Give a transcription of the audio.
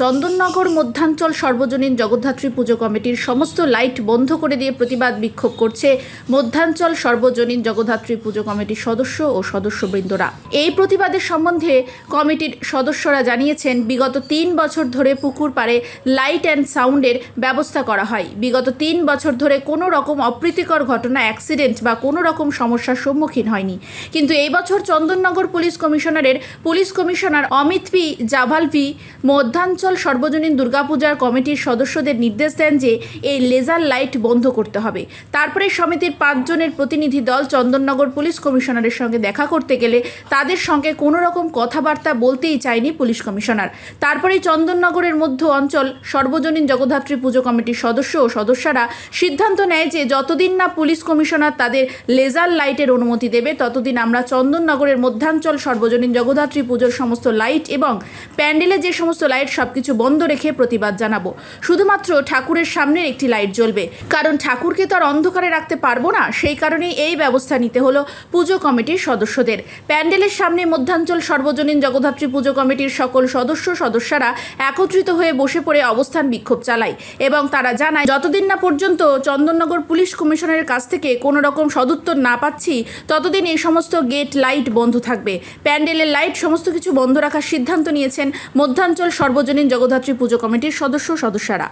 চন্দননগর মধ্যাঞ্চল সর্বজনীন জগদ্ধাত্রী পুজো কমিটির সমস্ত লাইট বন্ধ করে দিয়ে প্রতিবাদ বিক্ষোভ করছে মধ্যাঞ্চল সর্বজনীন জগদ্ধাত্রী পুজো কমিটির সদস্য ও সদস্যবৃন্দরা। এই প্রতিবাদের সম্বন্ধে কমিটির সদস্যরা জানিয়েছেন, বিগত তিন বছর ধরে পুকুর পাড়ে লাইট অ্যান্ড সাউন্ডের ব্যবস্থা করা হয়। বিগত তিন বছর ধরে কোনো রকম অপ্রীতিকর ঘটনা, অ্যাক্সিডেন্ট বা কোনো রকম সমস্যার সম্মুখীন হয়নি। কিন্তু এই বছর চন্দননগর পুলিশ কমিশনারের police commissioner Amit P Javalgi Madhyanchal সর্বজনীন দুর্গাপূজার কমিটির সদস্যদের নির্দেশ দেন যে এই লেজার লাইট বন্ধ করতে হবে। তারপরে সমিতির পাঁচজনের প্রতিনিধি দল চন্দননগর পুলিশ কমিশনারের সঙ্গে দেখা করতে গেলে তাদের সঙ্গে কোনো রকম কথাবার্তা বলতেই চায়নি পুলিশ কমিশনার। তারপরেই চন্দননগরের মধ্য অঞ্চল সর্বজনীন জগদ্ধাত্রী পুজো কমিটির সদস্য ও সদস্যরা সিদ্ধান্ত নেয় যে যতদিন না পুলিশ কমিশনার তাদের লেজার লাইটের অনুমতি দেবে, ততদিন আমরা চন্দননগরের মধ্যাঞ্চল সর্বজনীন জগদ্ধাত্রী পুজোর সমস্ত লাইট এবং প্যান্ডেলে যে সমস্ত লাইট সবকিছু বন্ধ রেখে প্রতিবাদ জানাব। শুধুমাত্র ঠাকুরের সামনে একটি লাইট জ্বলবে। কারণ ঠাকুরকে তো আর অন্ধকারে রাখতে পারব না, সেই কারণেই এই ব্যবস্থা নিতে হলো পুজো কমিটির সদস্যদের। প্যান্ডেলের সামনে মধ্যাঞ্চল সর্বজনীন জগদ্ধাত্রী পুজো কমিটির সকল সদস্য সদস্যরা একত্রিত হয়ে বসে পড়ে অবস্থান বিক্ষোভ চালায় এবং তারা জানায়, যতদিন না পর্যন্ত চন্দননগর পুলিশ কমিশনারের কাছ থেকে কোনো রকম সদুত্তর না পাচ্ছি, ততদিন এই সমস্ত গেট লাইট বন্ধ থাকবে। প্যান্ডেলের লাইট সমস্ত কিছু বন্ধ রাখার সিদ্ধান্ত নিয়েছেন মধ্যাঞ্চল সর্বজনীন জগদ্ধাত্রী পুজো কমিটির সদস্য সদস্যরা।